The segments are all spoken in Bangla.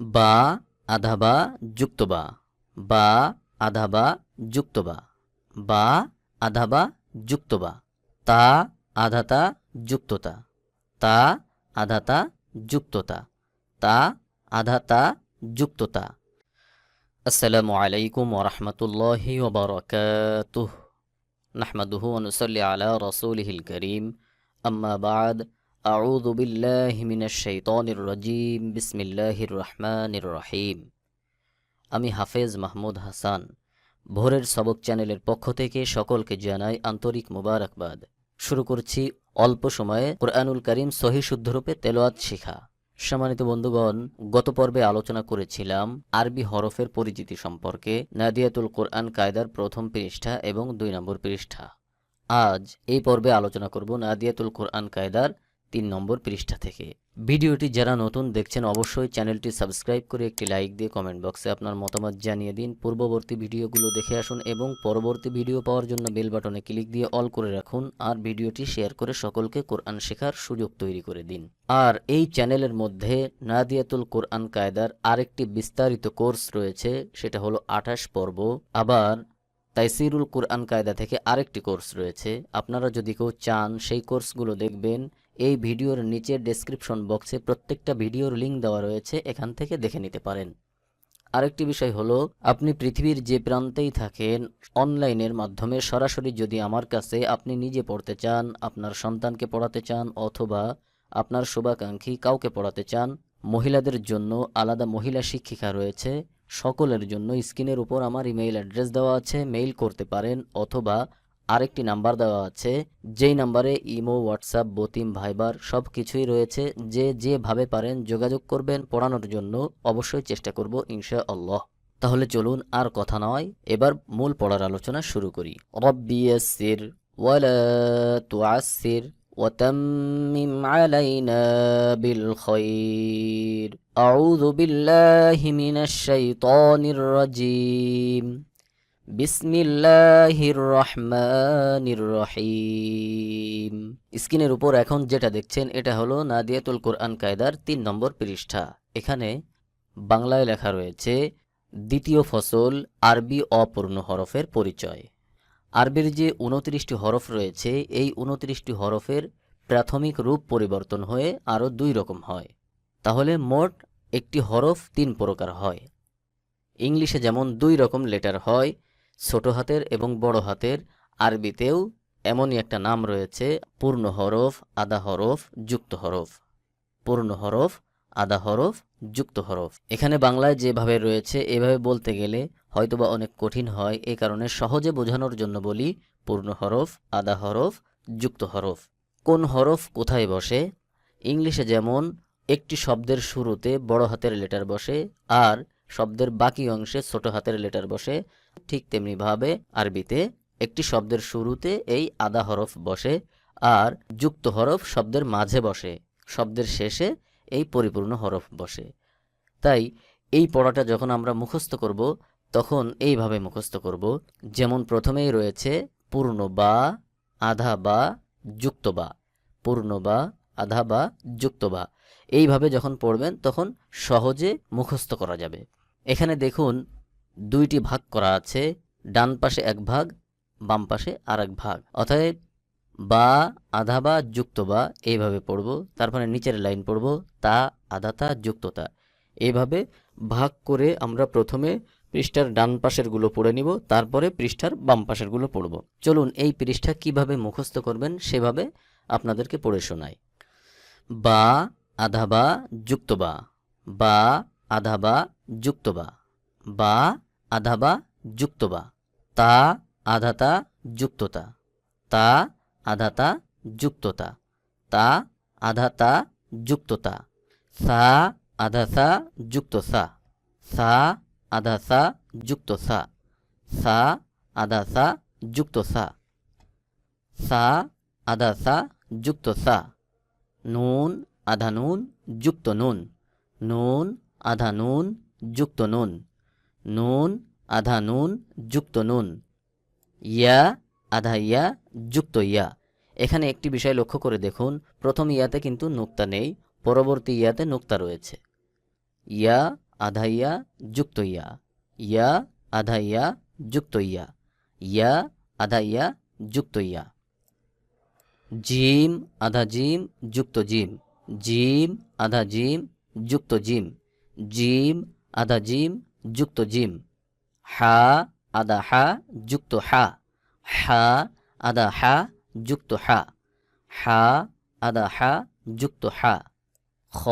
বা, আধা বা, যুক্ত বা। বা, আধা বা, যুক্ত বা। বা, আধা বা তা আধাতা যুক্ততা তা। আধাতা যুক্ততা তা আধাতা যুক্ততা আসসালামু আলাইকুম ওরহমতুল্লাহি ওবরকাতুহ নাহমাদুহু অনুসল্লি আলা রসুলহিল করিম। আম্মা বাদ। أعوذ بالله من الشيطان الرجيم بسم الله الرحمن الرحيم আমি হাফেজ মাহমুদ হাসান ভোরের সবক চ্যানেলের পক্ষ থেকে সকলকে জানাই আন্তরিক মুবারকবাদ শুরু করছি অল্প সময়ে কোরআনুল করিম সহি শুদ্ধরূপে তেলোয়াত শিখা সম্মানিত বন্ধুগণ গত পর্বে আলোচনা করেছিলাম আরবি হরফের পরিচিতি সম্পর্কে নাদিয়াতুল কোরআন কায়দার প্রথম পৃষ্ঠা এবং দুই নম্বর পৃষ্ঠা আজ এই পর্বে আলোচনা করব নাদিয়াতুল কোরআন কায়দার তিন নম্বর পৃষ্ঠা থেকে। ভিডিওটি যারা নতুন দেখছেন, অবশ্যই চ্যানেলটি সাবস্ক্রাইব করে একটি লাইক দিয়ে কমেন্ট বক্সে আপনার মতামত জানিয়ে দিন। পূর্ববর্তী ভিডিওগুলো দেখে আসুন এবং পরবর্তী ভিডিও পাওয়ার জন্য বেল বাটনে ক্লিক দিয়ে অল করে রাখুন আর ভিডিওটি শেয়ার করে সকলকে কোরআন শেখার সুযোগ তৈরি করে দিন। আর এই চ্যানেলের মধ্যে নাদিয়াতুল কোরআন কায়দার আরেকটি বিস্তারিত কোর্স রয়েছে, সেটা হলো আঠাশ পর্ব। আবার তাইসিরুল কোরআন কায়দা থেকে আরেকটি কোর্স রয়েছে। আপনারা যদি কেউ চান সেই কোর্সগুলো দেখবেন এই ভিডিওর নিচে ডেসক্রিপশন বক্সে প্রত্যেকটা ভিডিওর লিঙ্ক দেওয়া রয়েছে, এখান থেকে দেখে নিতে পারেন। আরেকটি বিষয় হলো, আপনি পৃথিবীর যে প্রান্তেই থাকেন, অনলাইনের মাধ্যমে সরাসরি যদি আমার কাছে আপনি নিজে পড়তে চান, আপনার সন্তানকে পড়াতে চান, অথবা আপনার শুভাকাঙ্ক্ষী কাউকে পড়াতে চান, মহিলাদের জন্য আলাদা মহিলা শিক্ষিকা রয়েছে, সকলের জন্য স্ক্রিনের উপর আমার ইমেইল অ্যাড্রেস দেওয়া আছে মেইল করতে পারেন, অথবা আরেকটি নাম্বার দেওয়া আছে যেই নাম্বারে ইমো হোয়াটসঅ্যাপ বতিম ভাইবার সব কিছুই রয়েছে যে যেভাবে পারেন যোগাযোগ করবেন পড়ানোর জন্য অবশ্যই চেষ্টা করব ইনশা আল্লাহ তাহলে চলুন আর কথা নয় এবার মূল পড়ার আলোচনা শুরু করি রব্বিয়াসির ওয়ালা তুআসির وتمم علينا بالخير أعوذ بالله من الشيطان الرجيم স্ক্রিনের উপর এখন যেটা দেখছেন, এটা হলো নাদিয়াতুল কোরআন কায়দার তিন নম্বর পৃষ্ঠা। এখানে বাংলায় লেখা রয়েছে, দ্বিতীয় ফসল আরবি অপূর্ণ হরফের পরিচয়। আরবির যে উনত্রিশটি হরফ রয়েছে, এই উনত্রিশটি হরফের প্রাথমিক রূপ পরিবর্তন হয়ে আরও দুই রকম হয়। তাহলে মোট একটি হরফ তিন প্রকার হয়। ইংলিশে যেমন দুই রকম লেটার হয় ছোট হাতের এবং বড় হাতের আরবিতেও এমনই একটা নাম রয়েছে, পূর্ণ হরফ আদা হরফ, যুক্ত হরফ। পূর্ণ হরফ আদা হরফ, যুক্ত হরফ। এখানে বাংলায় যেভাবে রয়েছে, এভাবে বলতে গেলে হয়তোবা অনেক কঠিন হয়, এ কারণে সহজে বোঝানোর জন্য বলি, পূর্ণ হরফ আদা হরফ, যুক্ত হরফ। কোন হরফ কোথায় বসে? ইংলিশে যেমন, একটি শব্দের শুরুতে বড় হাতের লেটার বসে, আর শব্দের বাকি অংশে ছোট হাতের লেটার বসে, ঠিক তেমনিভাবে আরবিতে। একটি শব্দের শুরুতে এই আদা হরফ বসে আর যুক্ত হরফ শব্দের মাঝে বসে। শব্দের শেষে এই পরিপূর্ণ হরফ বসে। তাই এই পড়াটা যখন আমরা মুখস্থ করব, তখন এইভাবে মুখস্থ করব, যেমন প্রথমেই রয়েছে, পূর্ণ বা, আধা বা, যুক্ত বা। পূর্ণ বা, আধা বা, যুক্ত বা। এইভাবে যখন পড়বেন, তখন সহজে মুখস্থ করা যাবে। এখানে দেখুন দুইটি ভাগ করা আছে, ডান পাশে এক ভাগ, বাম পাশে আর এক ভাগ। অতএব বা, আধা বা, যুক্ত বা, এইভাবে পড়ব। তারপরে নিচের লাইন পড়ব, তা, আধা আধাতা যুক্ততা এইভাবে ভাগ করে আমরা প্রথমে পৃষ্ঠার ডান পাশেরগুলো পড়ে নিব, তারপরে পৃষ্ঠার বাম পাশেরগুলো পড়ব। চলুন এই পৃষ্ঠা কীভাবে মুখস্থ করবেন সেভাবে আপনাদেরকে পড়ে শোনাই। বা, আধা বা, যুক্ত বা। বা, আধা বা যুক্ত বা বা আধা বা যুক্ত বা তা আধাতা যুক্ততা। তা আধাতা যুক্ততা। তা আধাতা যুক্ততা। সা আধাসা যুক্ত সা সা আধাসা যুক্ত সা সা আধাসা যুক্ত সা সা আধাসা যুক্ত সা নুন, আধা নুন, যুক্ত নুন। নুন, আধা নুন যুক্ত নুন। নুন, আধা নুন, যুক্ত নুন। ইয়া, আধা ইয়া, যুক্ত ইয়া। এখানে একটি বিষয় লক্ষ্য করে দেখুন। প্রথম ইয়াতে কিন্তু নুক্তা নেই, পরবর্তী ইয়াতে নুক্তা রয়েছে। ইয়া, আধা ইয়া, যুক্ত ইয়া। ইয়া, আধা ইয়া, যুক্ত ইয়া। ইয়া, আধা ইয়া, যুক্ত ইয়া। জিম, আধা জিম, যুক্ত জিম। জিম, আধা জিম, যুক্ত জিম। জিম আধা জিম, যুক্ত জিম। হা আধা হা, যুক্ত হা। হা আধা হা, যুক্ত হা। হা আধা হা, যুক্ত হা। খ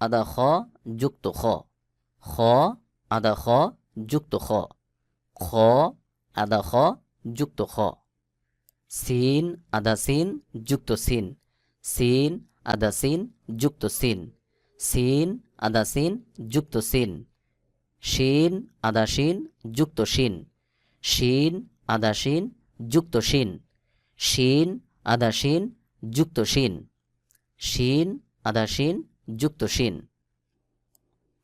আধা খ, যুক্ত খ। খ আধা খ, যুক্ত খ। খ আধা খ, যুক্ত খ। সিন আধা সিন, যুক্ত সিন। সিন আধা সিন, যুক্ত সিন। সিন আধা সিন যুক্ত সিন। শিন শিন যুক্ত শিন। শিন শিন যুক্ত শিন। শিন শিন যুক্ত শিন। শিন শিন যুক্ত শিন।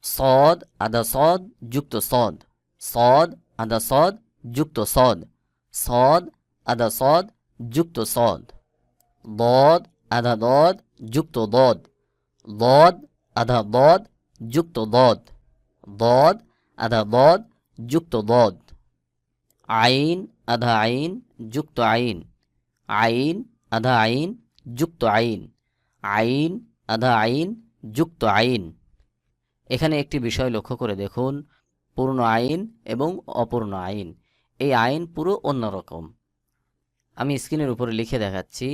সদ আধা সদ যুক্ত সদ। সদ আধা সদ যুক্ত সদ। সদ আধা সদ যুক্ত সদ। দদ আধা দদ যুক্ত দদ। দদ আধা দদ যুক্ত দদ। দদ আধা দদ যুক্ত দদ। আইন আধা আইন যুক্ত আইন। আইন আধা আইন যুক্ত আইন। আইন আধা আইন যুক্ত আইন। এখানে একটি বিষয় লক্ষ্য করে দেখুন, পূর্ণ আইন এবং অপূর্ণ আইন। এই আইন পুরো অন্যরকম আমি স্ক্রিনের উপরে লিখে দেখাচ্ছি,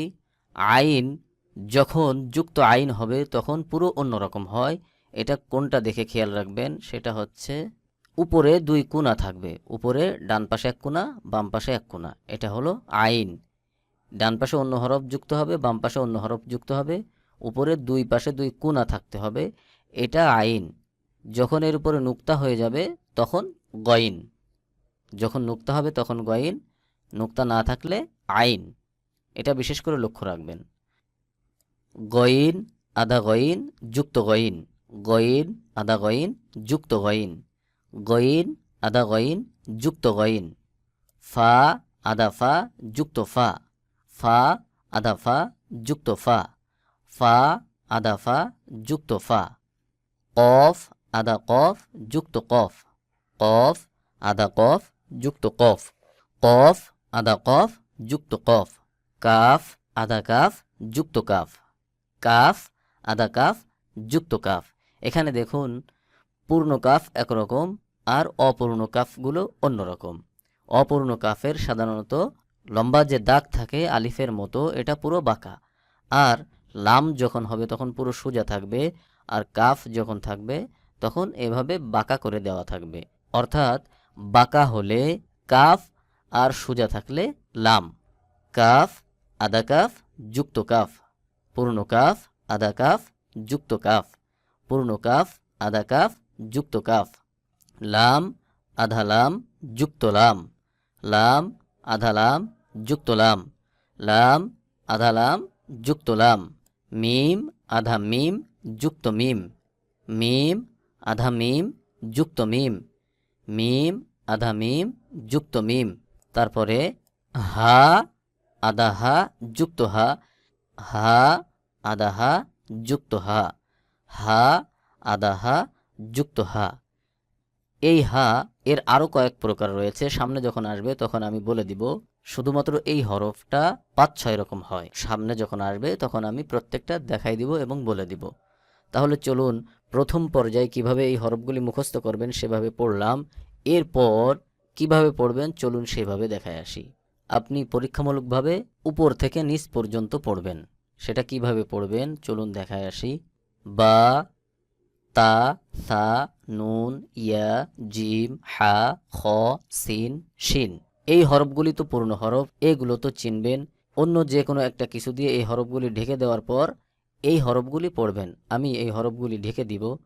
আইন যখন যুক্ত আইন হবে, তখন পুরো অন্যরকম হয়। এটা কোনটা দেখে খেয়াল রাখবেন, সেটা হচ্ছে উপরে দুই কোণা থাকবে। উপরে ডান পাশে এক কোণা, বাম পাশে এক কোণা। এটা হলো আইন। ডান পাশে অন্য হরফ যুক্ত হবে, বাম পাশে অন্য হরফ যুক্ত হবে। উপরে দুই পাশে দুই কোণা থাকতে হবে। এটা আইন। যখন এর উপরে নুক্তা হয়ে যাবে, তখন গইন। যখন নুক্তা হবে, তখন গইন। নুক্তা না থাকলে আইন। এটা বিশেষ করে লক্ষ্য রাখবেন। গইন, আধা গইন, যুক্ত গইন। গইন, আধা গইন, যুক্ত গইন। গইন, আধা গইন, যুক্ত গইন। ফা, আধা ফা, যুক্ত ফা। ফা, আধা ফা, যুক্ত ফা। ফা, আধা ফা, যুক্ত ফা। কফ, আধা কফ, যুক্ত কফ। কফ, আধা কফ, যুক্ত কফ। কফ, আধা কফ, যুক্ত কফ। কাফ, আধা কাফ, যুক্ত কাফ। কাফ, আধা কাফ, যুক্ত কাফ। এখানে দেখুন, পূর্ণ কাফ একরকম আর অপূর্ণ কাফগুলো অন্যরকম। অপূর্ণ কাফের সাধারণত লম্বা যে দাগ থাকে আলিফের মতো, এটা পুরো বাঁকা। আর লাম যখন হবে তখন পুরো সোজা থাকবে, আর কাফ যখন থাকবে তখন এভাবে বাঁকা করে দেওয়া থাকবে। অর্থাৎ বাঁকা হলে কাফ আর সোজা থাকলে লাম। কাফ আদা কাফ, যুক্ত কাফ। পূর্ণ কাফ আদা কাফ, যুক্ত কাফ। পূর্ণ কাফ আদা কাফ, যুক্ত কাফ। লাম, আধা লাম, যুক্ত লাম। লাম, আধা লাম, যুক্ত লাম। লাম, আধা লাম, যুক্ত লাম। মিম, আধা মিম, যুক্ত মিম। মিম, আধা মিম, যুক্ত মিম। মিম, আধা মিম, যুক্ত মিম। তারপরে হা, আধা হা, যুক্ত হা। হা আধা হা যুক্ত হা হা আধা হা যুক্ত হা এই হা এর আরও কয়েক প্রকার রয়েছে। সামনে যখন আসবে তখন আমি বলে দিব, শুধুমাত্র এই হরফটা পাঁচ ছয় রকম হয়। সামনে যখন আসবে তখন আমি প্রত্যেকটা দেখাই দিব এবং বলে দিব। তাহলে চলুন প্রথম পর্যায়ে কীভাবে এই হরফগুলি মুখস্থ করবেন সেভাবে পড়লাম। এরপর কীভাবে পড়বেন চলুন সেভাবে দেখায় আসি। আপনি পরীক্ষামূলকভাবে উপর থেকে নিচ পর্যন্ত পড়বেন। সেটা কীভাবে পড়বেন? চলুন দেখায় আসি। বা, তা, সা, নুন, ইয়া, জিম, হা, খ, সিন, শিন। এই হরফগুলি তো পূর্ণ হরফ, এগুলো তো চিনবেন। অন্য যে কোনো একটা কিছু দিয়ে এই হরফগুলি ঢেকে দেওয়ার পর এই হরফগুলি পড়বেন। আমি এই হরফগুলি ঢেকে দিব।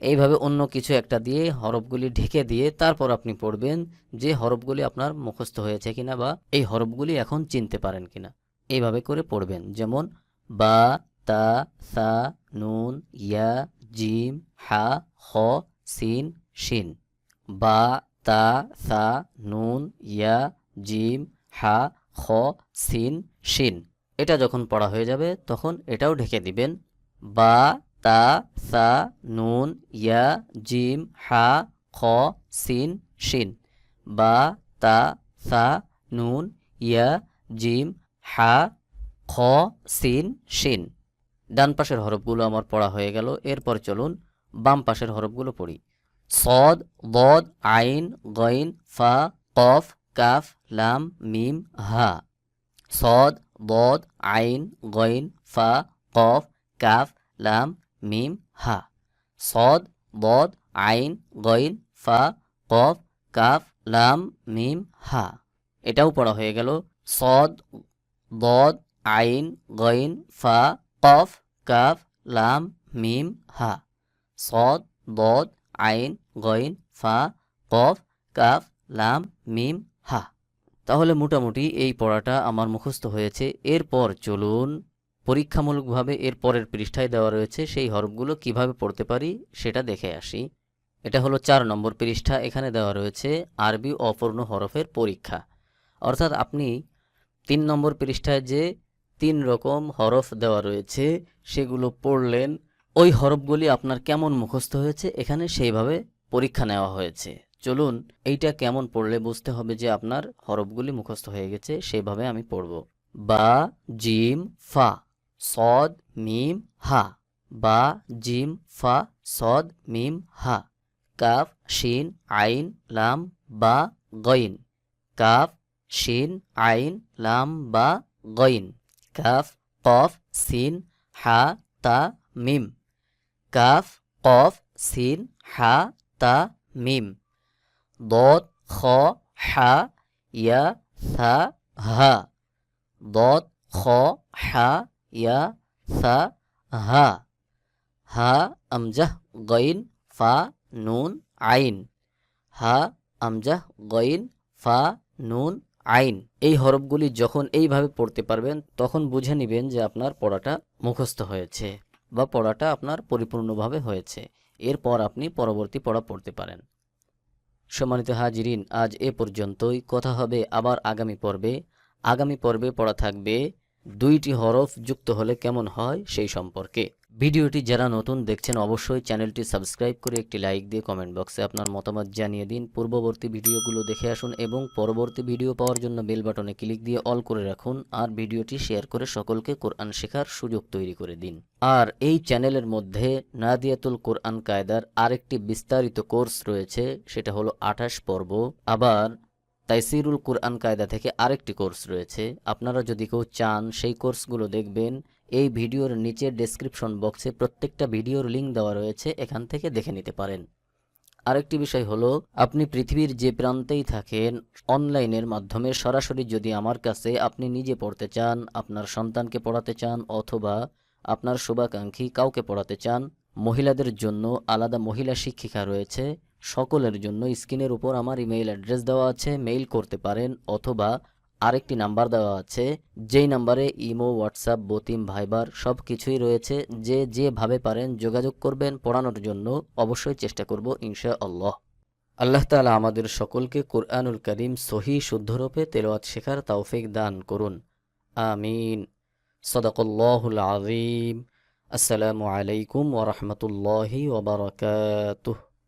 এইভাবে অন্য কিছু একটা দিয়ে হরফগুলি ঢেকে দিয়ে তারপর আপনি পড়বেন যে হরফগুলি আপনার মুখস্থ হয়েছে কিনা বা এই হরফগুলি এখন চিনতে পারেন কিনা। এইভাবে করে পড়বেন। যেমন, বা, তা, সা, নুন, ইয়া, জিম, হা, হ, সিন, শিন। বা, তা, সা, নুন, ইয়া, জিম, হা খ সিন, শিন। এটা যখন পড়া হয়ে যাবে, তখন এটাও ঢেকে দিবেন। বা তা, সা, নুন ইয়া জিম, হা, খ, সিন, শিন। বা, তা, সা, নুন ইয়া জিম, হা, খ, সিন, শিন। ডান পাশের হরফগুলো আমার পড়া হয়ে গেল, এরপর চলুন বাম পাশের হরফগুলো পড়ি। সদ, বদ, আইন, গইন, ফা, কফ, কাফ, লাম, মিম, হা। সদ, বদ, আইন, গইন, ফা, কফ, কাফ, লাম মিম, হা। সদ, বদ, আইন, গইন, ফা, কফ, কাফ, লাম, মিম, হা। এটাও পড়া হয়ে গেল। সদ, বদ, আইন, গইন, ফা, কফ, কাফ, লাম, মিম, হা। সদ, বদ, আইন, গইন, ফা, কফ, কাফ, লাম, মিম, হা। তাহলে মোটামুটি এই পড়াটা আমার মুখস্থ হয়েছে। এরপর চলুন পরীক্ষামূলকভাবে এর পরের পৃষ্ঠায় দেওয়া রয়েছে সেই হরফগুলো কীভাবে পড়তে পারি সেটা দেখে আসি। এটা হলো চার নম্বর পৃষ্ঠা, এখানে দেওয়া রয়েছে আরবি অপূর্ণ হরফের পরীক্ষা। অর্থাৎ আপনি তিন নম্বর পৃষ্ঠায় যে তিন রকম হরফ দেওয়া রয়েছে সেগুলো পড়লেন, ওই হরফগুলি আপনার কেমন মুখস্থ হয়েছে এখানে সেইভাবে পরীক্ষা নেওয়া হয়েছে। চলুন এইটা কেমন পড়লে বুঝতে হবে যে আপনার হরফগুলি মুখস্থ হয়ে গেছে, সেইভাবে আমি পড়ব। বা, জিম, ফা। সদ, মিম, হা। বা, জিম, ফা, সদ, মিম, হা। কাফ, শিন, আইন, লাম, বা, গইন। কাফ, শিন, আইন, লাম, বা, গইন। কাফ, কফ, সিন, হা, তা, মিম। কাফ, কফ, সিন, হা, তা, মিম। দত, খ, হা, ইয়া, থা, হা। দত, খ, হা ইয়া সা হা হা আমজাহ গইন ফা নুন আইন হা আমজাহ গইন ফা নুন আইন এই হরফগুলি যখন এইভাবে পড়তে পারবেন, তখন বুঝে নেবেন যে আপনার পড়াটা মুখস্থ হয়েছে বা পড়াটা আপনার পরিপূর্ণভাবে হয়েছে। এরপর আপনি পরবর্তী পড়া পড়তে পারেন। সম্মানিত হাজিরিন, আজ এ পর্যন্তই। কথা হবে আবার আগামী পর্বে। আগামী পর্বে পড়া থাকবে দুইটি হরফ যুক্ত হলে কেমন হয় সেই সম্পর্কে। ভিডিওটি যারা নতুন দেখছেন অবশ্যই চ্যানেলটি সাবস্ক্রাইব করে একটি লাইক দিয়ে কমেন্ট বক্সে আপনার মতামত জানিয়ে দিন। পূর্ববর্তী ভিডিওগুলো দেখে আসুন এবং পরবর্তী ভিডিও পাওয়ার জন্য বেল বাটনে ক্লিক দিয়ে অল করে রাখুন আর ভিডিওটি শেয়ার করে সকলকে কোরআন শেখার সুযোগ তৈরি করে দিন। আর এই চ্যানেলের মধ্যে নাদিয়াতুল কোরআন কায়দার আরেকটি বিস্তারিত কোর্স রয়েছে, সেটা হলো আঠাশ পর্ব। আবার তাইসিরুল কুরআন কায়দা থেকে আরেকটি কোর্স রয়েছে। আপনারা যদি কেউ চান, সেই কোর্সগুলো দেখবেন। এই ভিডিওর নিচে ডেসক্রিপশন বক্সে প্রত্যেকটা ভিডিওর লিঙ্ক দেওয়া রয়েছে, এখান থেকে দেখে নিতে পারেন। আরেকটি বিষয় হলো, আপনি পৃথিবীর যে প্রান্তেই থাকেন, অনলাইনের মাধ্যমে সরাসরি যদি আমার কাছে আপনি নিজে পড়তে চান, আপনার সন্তানকে পড়াতে চান, অথবা আপনার শুভাকাঙ্ক্ষী কাউকে পড়াতে চান, মহিলাদের জন্য আলাদা মহিলা শিক্ষিকা রয়েছে। সকলের জন্য স্ক্রিনের উপর আমার ইমেইল অ্যাড্রেস দেওয়া আছে, মেইল করতে পারেন অথবা আরেকটি নাম্বার দেওয়া আছে, যেই নাম্বারে ইমো, হোয়াটসঅ্যাপ, বতিম, ভাইবার সব কিছুই রয়েছে। যে যেভাবে পারেন যোগাযোগ করবেন, পড়ানোর জন্য অবশ্যই চেষ্টা করব ইনশা আল্লাহ আল্লাহ তালা আমাদের সকলকে কোরআনুল করিম সহি শুদ্ধরূপে তেলাওয়াত শেখার তৌফিক দান করুন। আমিন। সদাকল্লাহুল আজিম আসসালামু আলাইকুম ওরহমতুল্লাহি ওবরাকাতুহ